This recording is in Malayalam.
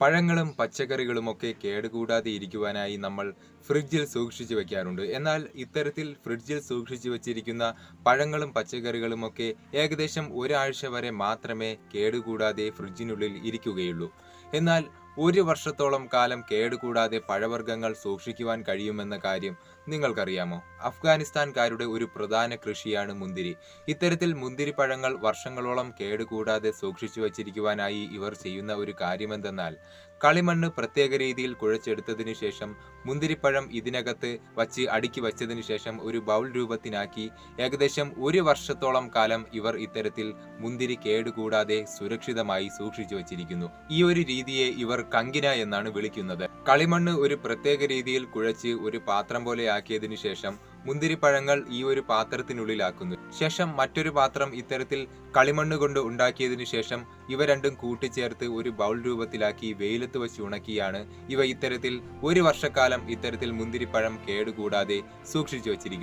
പഴങ്ങളും പച്ചക്കറികളുമൊക്കെ കേടുകൂടാതെ ഇരിക്കുവാനായി നമ്മൾ ഫ്രിഡ്ജിൽ സൂക്ഷിച്ചു വെക്കാറുണ്ട്. എന്നാൽ ഇത്തരത്തിൽ ഫ്രിഡ്ജിൽ സൂക്ഷിച്ചു വെച്ചിരിക്കുന്ന പഴങ്ങളും പച്ചക്കറികളുമൊക്കെ ഏകദേശം ഒരാഴ്ച വരെ മാത്രമേ കേടുകൂടാതെ ഫ്രിഡ്ജിനുള്ളിൽ ഇരിക്കുകയുള്ളൂ. എന്നാൽ ഒരു വർഷത്തോളം കാലം കേടുകൂടാതെ പഴവർഗങ്ങൾ സൂക്ഷിക്കുവാൻ കഴിയുമെന്ന കാര്യം നിങ്ങൾക്കറിയാമോ? അഫ്ഗാനിസ്ഥാൻകാരുടെ ഒരു പ്രധാന കൃഷിയാണ് മുന്തിരി. ഇത്തരത്തിൽ മുന്തിരി പഴങ്ങൾ വർഷങ്ങളോളം കേടുകൂടാതെ സൂക്ഷിച്ചു വച്ചിരിക്കുവാനായി ഇവർ ചെയ്യുന്ന ഒരു കാര്യമെന്തെന്നാൽ കളിമണ്ണ് പ്രത്യേക രീതിയിൽ കുഴച്ചെടുത്തതിനു ശേഷം മുന്തിരിപ്പഴം ഇതിനകത്ത് വച്ച് അടുക്കി വച്ചതിനു ശേഷം ഒരു ബൗൾ രൂപത്തിനാക്കി ഏകദേശം ഒരു വർഷത്തോളം കാലം ഇവർ ഇത്തരത്തിൽ മുന്തിരി കേടുകൂടാതെ സുരക്ഷിതമായി സൂക്ഷിച്ചു വച്ചിരിക്കുന്നു. ഈ ഒരു രീതിയെ ഇവർ കങ്കിന എന്നാണ് വിളിക്കുന്നത്. കളിമണ്ണ് ഒരു പ്രത്യേക രീതിയിൽ കുഴച്ച് ഒരു പാത്രം പോലെ ആക്കിയതിനു ശേഷം മുന്തിരിപ്പഴങ്ങൾ ഈ ഒരു പാത്രത്തിനുള്ളിലാക്കുന്നു. ശേഷം മറ്റൊരു പാത്രം ഇത്തരത്തിൽ കളിമണ്ണ് കൊണ്ട് ഉണ്ടാക്കിയതിനു ശേഷം ഇവ രണ്ടും കൂട്ടിച്ചേർത്ത് ഒരു ബൗൾ രൂപത്തിലാക്കി വെയിലത്ത് വെച്ച് ഉണക്കിയാണ് ഇവ ഇത്തരത്തിൽ ഒരു വർഷക്കാലം ഇത്തരത്തിൽ മുന്തിരിപ്പഴം കേടുകൂടാതെ സൂക്ഷിച്ചു വച്ചിരിക്കുന്നത്.